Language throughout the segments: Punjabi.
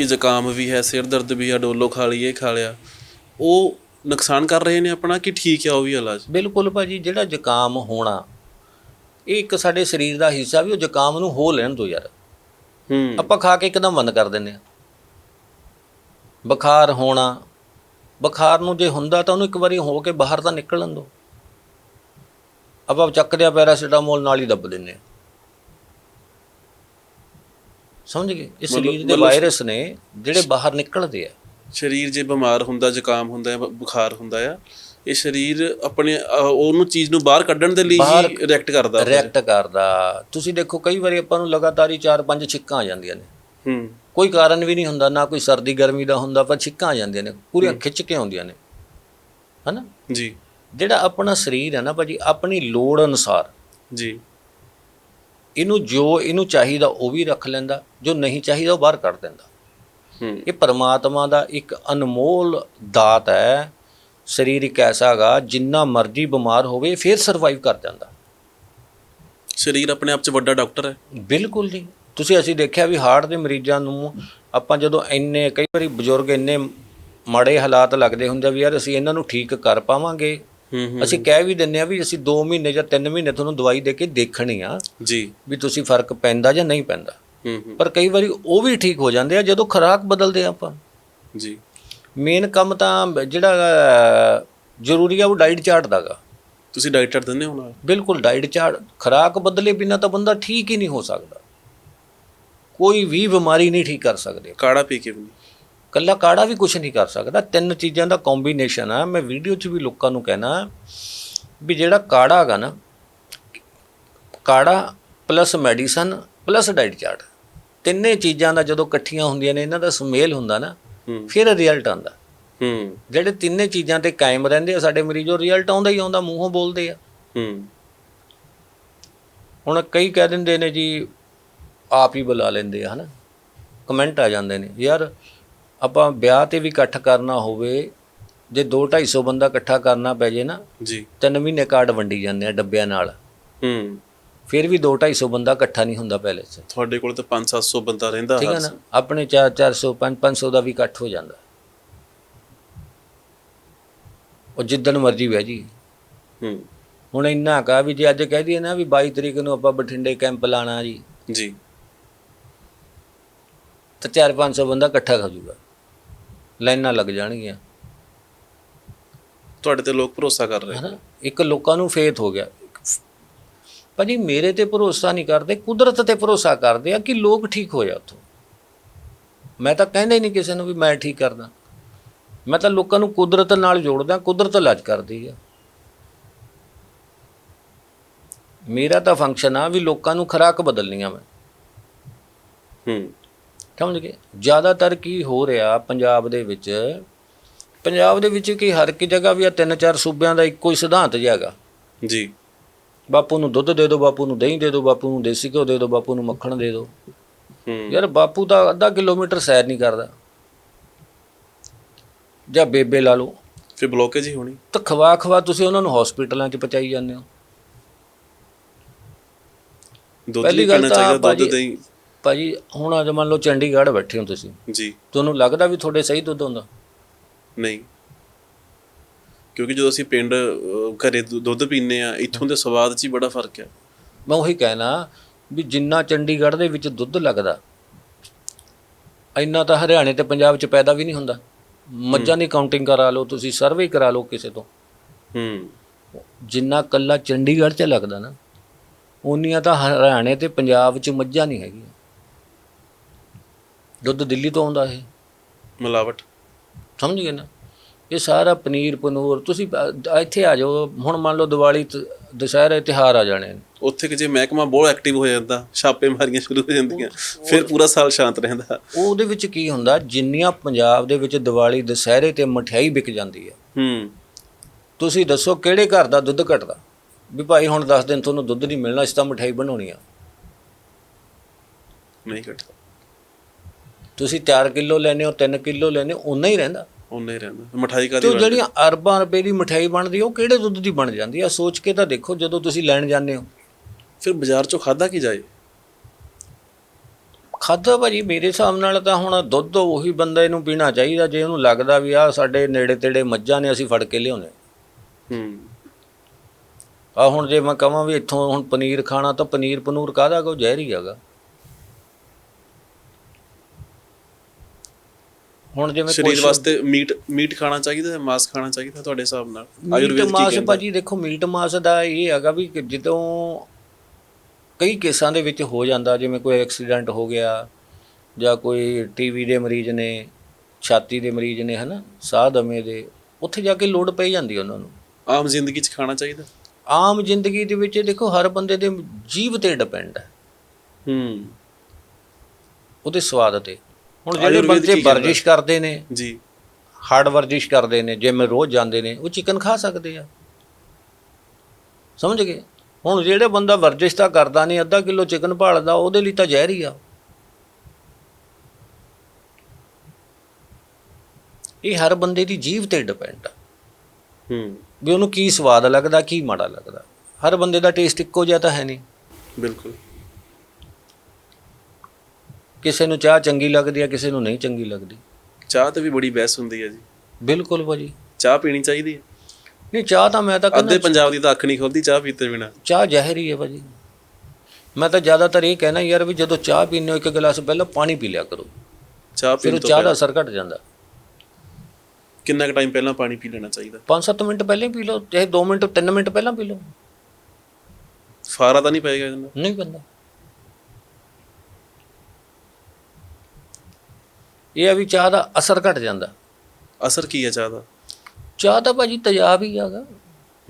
ਕਿ ਜ਼ੁਕਾਮ ਵੀ ਹੈ ਸਿਰ ਦਰਦ ਵੀ ਹੈ ਡੋਲੋ ਖਾ ਲਈ ਇਹ ਖਾ ਲਿਆ। ਉਹ ਨੁਕਸਾਨ ਕਰ ਰਹੇ ਨੇ ਆਪਣਾ ਕਿ ਠੀਕ ਆ ਉਹ ਵੀ ਇਲਾਜ? ਬਿਲਕੁਲ ਭਾਜੀ ਜਿਹੜਾ ਜ਼ੁਕਾਮ ਹੋਣਾ ਇਹ ਇੱਕ ਸਾਡੇ ਸਰੀਰ ਦਾ ਹਿੱਸਾ ਵੀ ਉਹ ਜ਼ੁਕਾਮ ਨੂੰ ਹੋ ਲੈਣ ਦੋ ਯਾਰ। ਹੂੰ। ਆਪਾਂ ਖਾ ਕੇ ਇੱਕਦਮ ਬੰਦ ਕਰ ਦਿੰਦੇ ਆ ਬੁਖਾਰ ਹੋਣਾ ਬੁਖਾਰ ਨੂੰ ਜੇ ਹੁੰਦਾ ਤਾਂ ਉਹਨੂੰ ਇੱਕ ਵਾਰੀ ਹੋ ਕੇ ਬਾਹਰ ਤਾਂ ਨਿਕਲਣ ਦੋ। ਆਪਾਂ ਚੱਕਦੇ ਆ ਪੈਰਾਸੀਟਾਮੋਲ ਨਾਲ ਹੀ ਦੱਬ ਦਿੰਦੇ ਆ ਸਮਝ ਗਏ? ਇਹ ਸਰੀਰ ਦੇ ਵਾਇਰਸ ਨੇ ਜਿਹੜੇ ਬਾਹਰ ਨਿਕਲਦੇ ਆ। ਸਰੀਰ ਜੇ ਬਿਮਾਰ ਹੁੰਦਾ ਜ਼ੁਕਾਮ ਹੁੰਦਾ ਹੈ ਬੁਖਾਰ ਹੁੰਦਾ ਆ ਇਹ ਸਰੀਰ ਆਪਣੇ ਉਹਨੂੰ ਚੀਜ਼ ਨੂੰ ਬਾਹਰ ਕੱਢਣ ਦੇ ਲਈ ਹੀ ਰਿਐਕਟ ਕਰਦਾ। ਰਿਐਕਟ ਕਰਦਾ। ਤੁਸੀਂ ਦੇਖੋ ਕਈ ਵਾਰੀ ਆਪਾਂ ਨੂੰ ਲਗਾਤਾਰ ਹੀ 4-5 ਛਿੱਕਾਂ ਆ ਜਾਂਦੀਆਂ ਨੇ। ਹੂੰ। ਕੋਈ ਕਾਰਨ ਵੀ ਨਹੀਂ ਹੁੰਦਾ ਨਾ ਕੋਈ ਸਰਦੀ ਗਰਮੀ ਦਾ ਹੁੰਦਾ ਪਰ ਛਿੱਕਾਂ ਆ ਜਾਂਦੀਆਂ ਨੇ ਪੂਰੀਆਂ ਖਿੱਚ ਕੇ ਆਉਂਦੀਆਂ ਨੇ। ਹਨਾ? ਜੀ। ਜਿਹੜਾ ਆਪਣਾ ਸਰੀਰ ਹੈ ਨਾ ਭਾਜੀ ਆਪਣੀ ਲੋੜ ਅਨੁਸਾਰ ਜੀ। ਇਹਨੂੰ ਜੋ ਇਹਨੂੰ ਚਾਹੀਦਾ ਉਹ ਵੀ ਰੱਖ ਲੈਂਦਾ ਜੋ ਨਹੀਂ ਚਾਹੀਦਾ ਉਹ ਬਾਹਰ ਕੱਢ ਦਿੰਦਾ। ਹੂੰ। ਇਹ ਪਰਮਾਤਮਾ ਦਾ ਇੱਕ ਅਨਮੋਲ ਦਾਤ ਹੈ। ਸਰੀਰ ਇੱਕ ਐਸਾ ਹੈਗਾ ਜਿੰਨਾ ਮਰਜ਼ੀ ਬਿਮਾਰ ਹੋਵੇ ਫਿਰ ਸਰਵਾਈਵ ਕਰ ਜਾਂਦਾ। ਸਰੀਰ ਆਪਣੇ ਆਪ 'ਚ ਵੱਡਾ ਡਾਕਟਰ ਹੈ। ਬਿਲਕੁਲ ਜੀ। ਤੁਸੀਂ ਅਸੀਂ ਦੇਖਿਆ ਵੀ ਹਾਰਟ ਦੇ ਮਰੀਜ਼ਾਂ ਨੂੰ ਆਪਾਂ ਜਦੋਂ ਇੰਨੇ ਕਈ ਵਾਰੀ ਬਜ਼ੁਰਗ ਇੰਨੇ ਮਾੜੇ ਹਾਲਾਤ ਲੱਗਦੇ ਹੁੰਦੇ ਵੀ ਯਾਰ ਅਸੀਂ ਇਹਨਾਂ ਨੂੰ ਠੀਕ ਕਰ ਪਾਵਾਂਗੇ। ਅਸੀਂ ਕਹਿ ਵੀ ਦਿੰਨੇ ਆ ਵੀ ਅਸੀਂ 2 ਮਹੀਨੇ ਜਾਂ 3 ਮਹੀਨੇ ਤੁਹਾਨੂੰ ਦਵਾਈ ਦੇ ਕੇ ਦੇਖਣੀ ਆ ਜੀ। ਵੀ ਤੁਸੀਂ ਫ਼ਰਕ ਪੈਂਦਾ ਜਾਂ ਨਹੀਂ ਪੈਂਦਾ। ਪਰ ਕਈ ਵਾਰੀ ਉਹ ਵੀ ਠੀਕ ਹੋ ਜਾਂਦੇ ਆ ਜਦੋਂ ਖੁਰਾਕ ਬਦਲਦੇ ਆ ਆਪਾਂ। ਜੀ। ਮੇਨ ਕੰਮ ਤਾਂ ਜਿਹੜਾ ਜ਼ਰੂਰੀ ਆ ਉਹ ਡਾਈਟ ਚਾਰਟ ਦਾਗਾ ਤੁਸੀਂ ਡਾਈਟਰ ਦਿੰਦੇ ਹੋ ਬਿਲਕੁਲ ਡਾਈਟ ਚਾਰਟ। ਖੁਰਾਕ ਬਦਲੇ ਬਿਨਾ ਤਾਂ ਬੰਦਾ ਠੀਕ ਹੀ ਨਹੀਂ ਹੋ ਸਕਦਾ। ਕੋਈ ਵੀ ਬਿਮਾਰੀ ਨਹੀਂ ਠੀਕ ਕਰ ਸਕਦੇ। ਕਾੜਾ ਪੀ ਕੇ ਵੀ ਕੱਲਾ ਕਾੜਾ ਵੀ ਕੁਝ ਨਹੀਂ ਕਰ ਸਕਦਾ। ਤਿੰਨ ਚੀਜ਼ਾਂ ਦਾ ਕੰਬੀਨੇਸ਼ਨ ਆ। ਮੈਂ ਵੀਡੀਓ 'ਚ ਵੀ ਲੋਕਾਂ ਨੂੰ ਕਹਿਣਾ ਵੀ ਜਿਹੜਾ ਕਾੜਾ ਹੈਗਾ ਨਾ ਕਾੜਾ plus medicine plus diet chart ਤਿੰਨੇ ਚੀਜ਼ਾਂ ਦਾ ਜਦੋਂ ਇਕੱਠੀਆਂ ਹੁੰਦੀਆਂ ਨੇ ਇਹਨਾਂ ਦਾ ਸੁਮੇਲ ਹੁੰਦਾ ਨਾ ਫਿਰ ਰਿਜ਼ਲਟ ਆਉਂਦਾ। ਹੂੰ। ਜਿਹੜੇ ਤਿੰਨੇ ਚੀਜ਼ਾਂ ਤੇ ਕਾਇਮ ਰਹਿੰਦੇ ਆ ਸਾਡੇ ਮਰੀਜ਼ੋ ਰਿਜ਼ਲਟ ਆਉਂਦਾ ਹੀ ਆਉਂਦਾ ਮੂੰਹੋਂ ਬੋਲਦੇ ਆ। ਹੂੰ। ਹੁਣ ਕਈ ਕਹਿ ਦਿੰਦੇ ਨੇ ਜੀ ਆਪ ਹੀ ਬੁਲਾ ਲੈਂਦੇ ਆ ਹਨਾ। ਕਮੈਂਟ ਆ ਜਾਂਦੇ ਨੇ ਯਾਰ ਆਪਾਂ ਵਿਆਹ ਤੇ ਵੀ ਇਕੱਠ ਕਰਨਾ ਹੋਵੇ ਜੇ 2-250 ਬੰਦਾ ਇਕੱਠਾ ਕਰਨਾ ਪੈ ਜੇ ਨਾ ਜੀ। ਤਿੰਨ ਮਹੀਨੇ ਕਾਰਡ ਵੰਡੀ ਜਾਂਦੇ ਆ ਡੱਬਿਆਂ ਨਾਲ। ਹੂੰ। ਫਿਰ ਵੀ 2-250 ਬੰਦਾ ਇਕੱਠਾ ਨਹੀਂ ਹੁੰਦਾ ਪਹਿਲੇ 'ਚ। ਤੁਹਾਡੇ ਕੋਲ ਤਾਂ 5-700 ਬੰਦਾ ਰਹਿੰਦਾ ਠੀਕ ਹੈ ਨਾ? ਆਪਣੇ 4-400 5-500 ਦਾ ਵੀ ਇਕੱਠ ਹੋ ਜਾਂਦਾ। ਉਹ ਜਿੱਦਣ ਮਰਜ਼ੀ ਬਹਿ ਜੀ ਹੂੰ। ਹੁਣ ਇੰਨਾ ਕਾ ਵੀ ਜੇ ਅੱਜ ਕਹਿ ਦਈਏ ਨਾ ਵੀ 22 ਤਰੀਕ ਨੂੰ ਆਪਾਂ ਬਠਿੰਡੇ ਕੈਂਪ ਲਾਣਾ ਜੀ ਜੀ। ਤਾਂ 4-500 ਬੰਦਾ ਇਕੱਠਾ ਹੋ ਜਾਊਗਾ। ਲਾਈਨਾਂ ਲੱਗ ਜਾਣਗੀਆਂ। ਤੁਹਾਡੇ ਤੇ ਲੋਕ ਭਰੋਸਾ ਕਰ ਰਹੇ। ਹਨਾ? ਇੱਕ ਲੋਕਾਂ ਨੂੰ ਫੇਥ ਹੋ ਗਿਆ। ਭਾਜੀ ਮੇਰੇ ਤੇ ਭਰੋਸਾ ਨਹੀਂ ਕਰਦੇ ਕੁਦਰਤ ਤੇ ਭਰੋਸਾ ਕਰਦੇ ਆ ਕਿ ਲੋਕ ਠੀਕ ਹੋ ਜਾ ਉੱਥੋਂ। ਮੈਂ ਤਾਂ ਕਹਿੰਦਾ ਹੀ ਨਹੀਂ ਕਿਸੇ ਨੂੰ ਵੀ ਮੈਂ ਠੀਕ ਕਰਦਾ। ਮੈਂ ਤਾਂ ਲੋਕਾਂ ਨੂੰ ਕੁਦਰਤ ਨਾਲ ਜੋੜਦਾ ਕੁਦਰਤ ਇਲਾਜ ਕਰਦੀ ਆ। ਮੇਰਾ ਤਾਂ ਫੰਕਸ਼ਨ ਆ ਵੀ ਲੋਕਾਂ ਨੂੰ ਖੁਰਾਕ ਬਦਲਣੀਆਂ ਮੈਂ। ਹੂੰ। ਸਮਝ ਗਏ? ਜ਼ਿਆਦਾਤਰ ਕੀ ਹੋ ਰਿਹਾ ਪੰਜਾਬ ਦੇ ਵਿੱਚ? ਪੰਜਾਬ ਦੇ ਵਿੱਚ ਕੀ ਹਰ ਇੱਕ ਜਗ੍ਹਾ ਵੀ ਆ ਤਿੰਨ ਚਾਰ ਸੂਬਿਆਂ ਦਾ ਇੱਕੋ ਹੀ ਸਿਧਾਂਤ ਜਿਹਾ ਹੈਗਾ। ਜੀ। ਬਾਪੂ ਨੂੰ ਦੁੱਧ ਦੇ ਦਿਓ ਬਾਪੂ ਨੂੰ ਦਹੀਂ ਦੇ ਦਿਓ ਬਾਪੂ ਨੂੰ ਦੇਸੀ ਘਿਓ ਦੇ ਦਿਓ ਬਾਪੂ ਨੂੰ ਮੱਖਣ ਦੇ ਦਿਓ। ਹੂੰ। ਯਾਰ ਬਾਪੂ ਤਾਂ ਅੱਧਾ ਕਿਲੋਮੀਟਰ ਸੈਰ ਨਹੀਂ ਕਰਦਾ। ਜਾਂ ਬੇਬੇ ਲਾ ਲਓ। ਫਿਰ ਬਲੋਕੇਜ ਹੀ ਹੋਣੀ। ਤਾਂ ਖਵਾ ਖਵਾ ਤੁਸੀਂ ਉਹਨਾਂ ਨੂੰ ਹਸਪੀਟਲਾਂ 'ਚ ਪਹੁੰਚਾਈ ਜਾਂਦੇ ਹੋ। ਦੁੱਧ ਪੀਣਾ ਤਾਂ ਚਾਹੀਦਾ ਦੁੱਧ ਦਹੀਂ। ਭਾਜੀ ਹੁਣ ਅੱਜ ਮੰਨ ਲਓ ਚੰਡੀਗੜ੍ਹ ਬੈਠੇ ਹੋ ਤੁਸੀਂ। ਜੀ। ਤੁਹਾਨੂੰ ਲੱਗਦਾ ਵੀ ਤੁਹਾਡੇ ਸਹੀ ਦੁੱਧ ਹੁੰਦਾ? ਨਹੀਂ। ਕਿਉਂਕਿ ਜਦੋਂ ਅਸੀਂ ਪਿੰਡ ਅਹ, ਘਰੇ ਦੁ- ਦੁੱਧ ਪੀਂਦੇ ਆ ਇੱਥੋਂ ਦੇ ਸਵਾਦ 'ਚ ਹੀ ਬੜਾ ਫ਼ਰਕ ਹੈ। ਮੈਂ ਉਹੀ ਕਹਿਣਾ ਵੀ ਜਿੰਨਾ ਚੰਡੀਗੜ੍ਹ ਦੇ ਵਿੱਚ ਦੁੱਧ ਲੱਗਦਾ ਇੰਨਾ ਤਾਂ ਹਰਿਆਣੇ ਤੇ ਪੰਜਾਬ 'ਚ ਪੈਦਾ ਵੀ ਨਹੀਂ ਹੁੰਦਾ। ਮੱਝਾਂ ਦੀ ਕਾਊਂਟਿੰਗ ਕਰਾ ਲਓ ਤੁਸੀਂ ਸਰਵੇ ਕਰਾ ਲਓ ਕਿਸੇ ਤੋਂ। ਹੂੰ। ਜਿੰਨਾ ਕੱਲਾ ਚੰਡੀਗੜ੍ਹ 'ਚ ਲੱਗਦਾ ਨਾ ਉਨੀਆਂ ਤਾਂ ਹਰਿਆਣੇ ਤੇ ਪੰਜਾਬ 'ਚ ਮੱਝਾਂ ਨਹੀਂ ਹੈਗੀਆਂ। ਦੁੱਧ ਦਿੱਲੀ ਤੋਂ ਆਉਂਦਾ ਇਹ। ਮਿਲਾਵਟ। ਸਮਝ ਗਏ ਨਾ? ਇਹ ਸਾਰਾ ਪਨੀਰ ਪਨੂਰ ਤੁਸੀਂ ਅ- ਇੱਥੇ ਆ ਜਾਓ। ਹੁਣ ਮੰਨ ਲਓ ਦੀਵਾਲੀ ਤ- ਦੁਸਹਿਰੇ ਤਿਉਹਾਰ ਆ ਜਾਣੇ ਨੇ। ਉੱਥੇ ਕਿ ਜੇ ਮਹਿਕਮਾ ਬਹੁਤ ਐਕਟਿਵ ਹੋ ਜਾਂਦਾ ਛਾਪੇ ਮਾਰੀਆਂ ਸ਼ੁਰੂ ਹੋ ਜਾਂਦੀਆਂ ਫਿਰ ਪੂਰਾ ਸਾਲ ਸ਼ਾਂਤ ਰਹਿੰਦਾ। ਉਹਦੇ ਵਿੱਚ ਕੀ ਹੁੰਦਾ ਜਿੰਨੀਆਂ ਪੰਜਾਬ ਦੇ ਵਿੱਚ ਦੀਵਾਲੀ ਦੁਸਹਿਰੇ ਤੇ ਮਠਿਆਈ ਵਿਕ ਜਾਂਦੀ ਹੈ। ਹੂੰ। ਤੁਸੀਂ ਦੱਸੋ ਕਿਹੜੇ ਘਰ ਦਾ ਦੁੱਧ ਘਟਦਾ? ਵੀ ਭਾਈ ਹੁਣ 10 ਦਿਨ ਤੁਹਾਨੂੰ ਦੁੱਧ ਨਹੀਂ ਮਿਲਣਾ ਇਸ ਤਾਂ ਮਠਿਆਈ ਬਣਾਉਣੀ ਆ। ਨਹੀਂ ਘਟਦਾ। ਤੁਸੀਂ 4 ਕਿਲੋ ਲੈਨੇ ਹੋ 3 ਕਿਲੋ ਲੈਨੇ ਹੋ ਉਨਾ ਹੀ ਰਹਿੰਦਾ। ਉਨਾ ਹੀ ਰਹਿੰਦਾ ਮਠਾਈ ਤੇ ਕਾਦੀ ਉਹ ਜਿਹੜੀਆਂ ਅਰਬਾਂ ਰੁਪਏ ਦੀ ਮਠਿਆਈ ਬਣਦੀ ਉਹ ਕਿਹੜੇ ਦੁੱਧ ਦੀ ਬਣ ਜਾਂਦੀ ਆ? ਸੋਚ ਕੇ ਤਾਂ ਦੇਖੋ ਜਦੋਂ ਤੁਸੀਂ ਲੈਣ ਜਾਂਦੇ ਹੋ। ਫਿਰ ਬਾਜ਼ਾਰ ਚੋਂ ਖਾਦਾ ਕੀ ਜਾਏ? ਖਾਦਾ ਭਾਜੀ ਮੇਰੇ ਹਿਸਾਬ ਨਾਲ ਤਾਂ ਹੁਣ ਦੁੱਧ ਉਹੀ ਬੰਦੇ ਨੂੰ ਪੀਣਾ ਚਾਹੀਦਾ ਜੇ ਉਹਨੂੰ ਲੱਗਦਾ ਵੀ ਆ ਸਾਡੇ ਨੇੜੇ ਤੇੜੇ ਮੱਝਾਂ ਨੇ ਅਸੀਂ ਫੜ ਕੇ ਲਿਆਉਣੇ ਹੂੰ। ਆ ਹੁਣ ਜੇ ਮੈਂ ਕਹਾਂ ਵੀ ਇੱਥੋਂ ਹੁਣ ਪਨੀਰ ਖਾਣਾ ਤਾਂ ਪਨੀਰ ਪਨੂਰ ਕਾਹਦਾ ਕੋ ਜ਼ਹਿਰੀ ਹੈਗਾ। ਹੁਣ ਜਿਵੇਂ ਸਰੀਰ ਵਾਸਤੇ ਮੀਟ ਮੀਟ ਖਾਣਾ ਚਾਹੀਦਾ ਹੈ ਮਾਸ ਖਾਣਾ ਚਾਹੀਦਾ ਤੁਹਾਡੇ ਹਿਸਾਬ ਨਾਲ? ਆਯੁਰਵੇਦ ਕੀ ਮਾਸ ਭਾਜੀ ਦੇਖੋ ਮੀਟ ਮਾਸ ਦਾ ਇਹ ਹੈਗਾ ਵੀ ਜਦੋਂ ਕਈ ਕੇਸਾਂ ਦੇ ਵਿੱਚ ਹੋ ਜਾਂਦਾ ਜਿਵੇਂ ਕੋਈ ਐਕਸੀਡੈਂਟ ਹੋ ਗਿਆ ਜਾਂ ਕੋਈ ਟੀਵੀ ਦੇ ਮਰੀਜ਼ ਨੇ ਛਾਤੀ ਦੇ ਮਰੀਜ਼ ਨੇ ਹਨਾ ਸਾਹ ਦਮੇ ਦੇ ਉੱਥੇ ਜਾ ਕੇ ਲੋੜ ਪਈ ਜਾਂਦੀ ਉਹਨਾਂ ਨੂੰ। ਆਮ ਜ਼ਿੰਦਗੀ 'ਚ ਖਾਣਾ ਚਾਹੀਦਾ? ਆਮ ਜ਼ਿੰਦਗੀ ਦੇ ਵਿੱਚ ਦੇਖੋ ਹਰ ਬੰਦੇ ਦੇ ਜੀਵ ਤੇ ਡਿਪੈਂਡ ਹੈ। ਹੂੰ। ਉਹਦੇ ਸਵਾਦ ਤੇ। ਹੁਣ ਜਿਹੜੇ ਆਯੁਰਵੇਦ ਬੰਦੇ ਕੀ ਕਹਿੰਦਾ? ਵਰਜਿਸ਼ ਕਰਦੇ ਨੇ ਜੀ। ਹਾਰਡ ਵਰਜਿਸ਼ ਕਰਦੇ ਨੇ ਜਿਮ ਰੋਜ਼ ਜਾਂਦੇ ਨੇ ਉਹ ਚਿਕਨ ਖਾ ਸਕਦੇ ਆ। ਸਮਝ ਗਏ? ਹੁਣ ਜਿਹੜੇ ਬੰਦਾ ਵਰਜਿਸ਼ ਤਾਂ ਕਰਦਾ ਨਹੀਂ ਅੱਧਾ ਕਿਲੋ ਚਿਕਨ ਭਾਲਦਾ ਉਹਦੇ ਲਈ ਤਾਂ ਜ਼ਹਿਰ ਹੀ ਆ। ਇਹ ਹਰ ਬੰਦੇ ਦੀ ਜੀਵ ਤੇ ਡਿਪੈਂਡ ਆ। ਹੂੰ। ਵੀ ਉਹਨੂੰ ਕੀ ਸਵਾਦ ਲੱਗਦਾ ਕੀ ਮਾੜਾ ਲੱਗਦਾ। ਹਰ ਬੰਦੇ ਦਾ ਟੇਸਟ ਇੱਕੋ ਜਿਹਾ ਤਾਂ ਹੈ ਨਹੀਂ। ਬਿਲਕੁਲ। ਕਿਸੇ ਨੂੰ ਚਾਹ ਚੰਗੀ ਲੱਗਦੀ ਆ ਕਿਸੇ ਨੂੰ ਨਹੀਂ ਚੰਗੀ ਲੱਗਦੀ। ਚਾਹ ਤੇ ਵੀ ਬੜੀ ਬਹਿਸ ਹੁੰਦੀ ਹੈ ਜੀ। ਬਿਲਕੁਲ ਭਾਜੀ। ਚਾਹ ਪੀਣੀ ਚਾਹੀਦੀ ਹੈ ਨਹੀਂ ਚਾਹ ਤਾਂ ਮੈਂ ਤਾਂ ਅੱਧੇ ਪੰਜਾਬ ਦੀ ਤਾਂ ਅੱਖ ਨਹੀਂ ਖੁੱਲਦੀ ਚਾਹ ਪੀਤੇ ਬਿਨਾ। ਚਾਹ ਜ਼ਹਿਰ ਹੀ ਹੈ ਭਾਜੀ। ਮੈਂ ਤਾਂ ਜ਼ਿਆਦਾਤਰ ਇਹ ਕਹਿਣਾ ਯਾਰ ਵੀ ਜਦੋਂ ਚਾਹ ਪੀਂਦੇ ਹੋ ਇੱਕ ਗਲਾਸ ਪਹਿਲਾਂ ਪਾਣੀ ਪੀ ਲਿਆ ਕਰੋ। ਚਾਹ ਪੀਣ ਤੋਂ ਚਾਹ ਦਾ ਅਸਰ ਘਟ ਜਾਂਦਾ। ਕਿੰਨਾ ਕੁ ਟਾਈਮ ਪਹਿਲਾਂ ਪਾਣੀ ਪੀ ਲੈਣਾ ਚਾਹੀਦਾ? 5-7 ਮਿੰਟ ਪਹਿਲਾਂ ਹੀ ਪੀ ਲਓ ਚਾਹੇ 2 ਮਿੰਟ 3 ਮਿੰਟ ਪਹਿਲਾਂ ਪੀ ਲਓ। ਫਾਰਾ ਤਾਂ ਨਹੀਂ ਪਏਗਾ ਇਹਦੇ ਨਾਲ? ਨਹੀਂ ਪੈਂਦਾ। ਇਹ ਆ ਵੀ ਚਾਹ ਦਾ ਅਸਰ ਘਟ ਜਾਂਦਾ। ਅਸਰ ਕੀ ਹੈ ਚਾਹ ਦਾ? ਚਾਹ ਤਾਂ ਭਾਜੀ ਤੇਜ਼ਾਬ ਹੀ ਹੈਗਾ।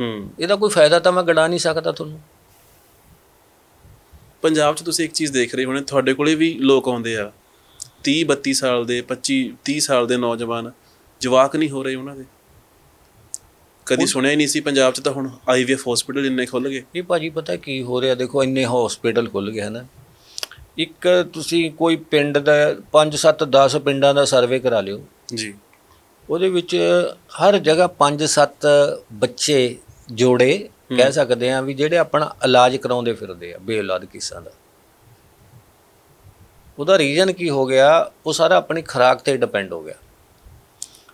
ਹੂੰ। ਇਹਦਾ ਕੋਈ ਫਾਇਦਾ ਤਾਂ ਮੈਂ ਗੜਾ ਨਹੀਂ ਸਕਦਾ ਤੁਹਾਨੂੰ। ਪੰਜਾਬ 'ਚ ਤੁਸੀਂ ਇੱਕ ਚੀਜ਼ ਦੇਖ ਰਹੇ ਹੋਣੇ ਤੁਹਾਡੇ ਕੋਲੇ ਵੀ ਲੋਕ ਆਉਂਦੇ ਆ। 30 32 ਸਾਲ ਦੇ 25 30 ਸਾਲ ਦੇ ਨੌਜਵਾਨ ਜਵਾਕ ਨਹੀਂ ਹੋ ਰਹੇ ਉਹਨਾਂ ਦੇ। ਕਦੀ ਸੁਣਿਆ ਹੀ ਨਹੀਂ ਸੀ ਪੰਜਾਬ 'ਚ ਤਾਂ ਹੁਣ ਆਈਵੀਐਫ ਹਸਪੀਟਲ ਇੰਨੇ ਖੁੱਲ ਗਏ। ਇਹ ਭਾਜੀ ਪਤਾ ਕੀ ਹੋ ਰਿਹਾ ਦੇਖੋ ਇੰਨੇ ਹਸਪੀਟਲ ਖੁੱਲ ਗਏ ਹਨ। ਇੱਕ ਤੁਸੀਂ ਕੋਈ ਪਿੰਡ ਦਾ 5 7 10 ਪਿੰਡਾਂ ਦਾ ਸਰਵੇ ਕਰਾ ਲਿਓ। ਜੀ। ਉਹਦੇ ਵਿੱਚ ਹਰ ਜਗ੍ਹਾ 5-7 ਬੱਚੇ ਜੋੜੇ ਕਹਿ ਸਕਦੇ ਆ ਵੀ ਜਿਹੜੇ ਆਪਣਾ ਇਲਾਜ ਕਰਾਉਂਦੇ ਫਿਰਦੇ ਆ ਬੇਔਲਾਦ ਕਿਸਾਂ ਦਾ। ਉਹਦਾ ਰੀਜ਼ਨ ਕੀ ਹੋ ਗਿਆ? ਉਹ ਸਾਰਾ ਆਪਣੀ ਖੁਰਾਕ ਤੇ ਡਿਪੈਂਡ ਹੋ ਗਿਆ।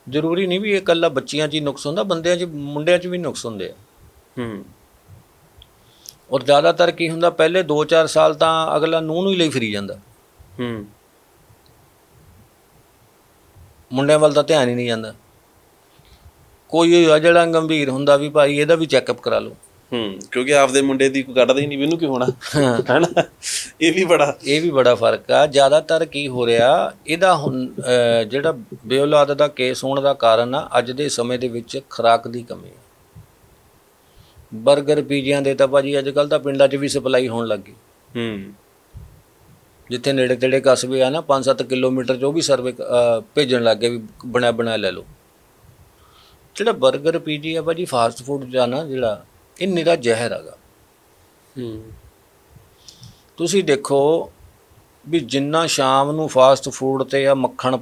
ਜ਼ਰੂਰੀ ਨਹੀਂ ਵੀ ਇਹ ਇਕੱਲਾ ਬੱਚੀਆਂ 'ਚ ਹੀ ਨੁਕਸ ਹੁੰਦਾ ਬੰਦਿਆਂ 'ਚ ਮੁੰਡਿਆਂ 'ਚ ਵੀ ਨੁਕਸ ਹੁੰਦੇ ਆ। ਹੂੰ। ਔਰ ਜ਼ਿਆਦਾਤਰ ਕੀ ਹੁੰਦਾ ਪਹਿਲੇ 2-4 ਸਾਲ ਤਾਂ ਅਗਲਾ ਨੂੰਹ ਨੂੰ ਹੀ ਲਈ ਫਿਰੀ ਜਾਂਦਾ। ਹੂੰ। ਮੁੰਡਿਆਂ ਵੱਲ ਤਾਂ ਧਿਆਨ ਹੀ ਨਹੀਂ ਜਾਂਦਾ। ਕੋਈ ਆ ਜਿਹੜਾ ਗੰਭੀਰ ਹੁੰਦਾ ਵੀ ਭਾਈ ਇਹਦਾ ਵੀ ਚੈੱਕਅਪ ਕਰਾ ਲਓ। ਹੂੰ ਕਿਉਂਕਿ ਆਪਦੇ ਮੁੰਡੇ ਦੀ ਕੋਈ ਕੱਢਦਾ ਹੀ ਨਹੀਂ ਵੀ ਇਹਨੂੰ ਕੀ ਹੋਣਾ? ਹੈਨਾ? ਇਹ ਵੀ ਬੜਾ ਇਹ ਵੀ ਬੜਾ ਫ਼ਰਕ ਆ। ਜ਼ਿਆਦਾਤਰ ਕੀ ਹੋ ਰਿਹਾ ਇਹਦਾ ਹੁਣ ਜਿਹੜਾ ਬੇਔਲਾਦ ਦਾ ਕੇਸ ਹੋਣ ਦਾ ਕਾਰਨ ਆ ਅੱਜ ਦੇ ਸਮੇਂ ਦੇ ਵਿੱਚ ਖੁਰਾਕ ਦੀ ਕਮੀ ਹੈ 버ਗਰ ਪੀਜ਼ਿਆਂ ਦੇ ਤਾਂ ਭਾਜੀ ਅੱਜ ਕੱਲ ਤਾਂ ਪਿੰਡਾਂ 'ਚ ਵੀ ਸਪਲਾਈ ਹੋਣ ਲੱਗੀ ਹੂੰ। ਜਿੱਥੇ ਨੇੜੇ ਤੇੜੇ ਕਸਬੇ ਆ ਨਾ 5-7 ਕਿਲੋਮੀਟਰ 'ਚ ਉਹ ਵੀ ਸਰਵੇ ਭੇਜਣ ਲੱਗ ਗਏ ਵੀ ਬਣਿਆ ਬਣਾਇਆ ਲੈ ਲਓ। ਜਿਹੜਾ 버ਗਰ ਪੀਜੀ ਆ ਭਾਜੀ ਫਾਸਟ ਫੂਡ ਨਾ ਜਿਹੜਾ ਇਹ ਨਿਰਾ ਜ਼ਹਿਰ ਹੈਗਾ ਹੂੰ। ਤੁਸੀਂ ਦੇਖੋ ਵੀ ਜਿੰਨਾ ਸ਼ਾਮ ਨੂੰ ਫਾਸਟ ਫੂਡ ਤੇ ਆ ਮੱਖਣ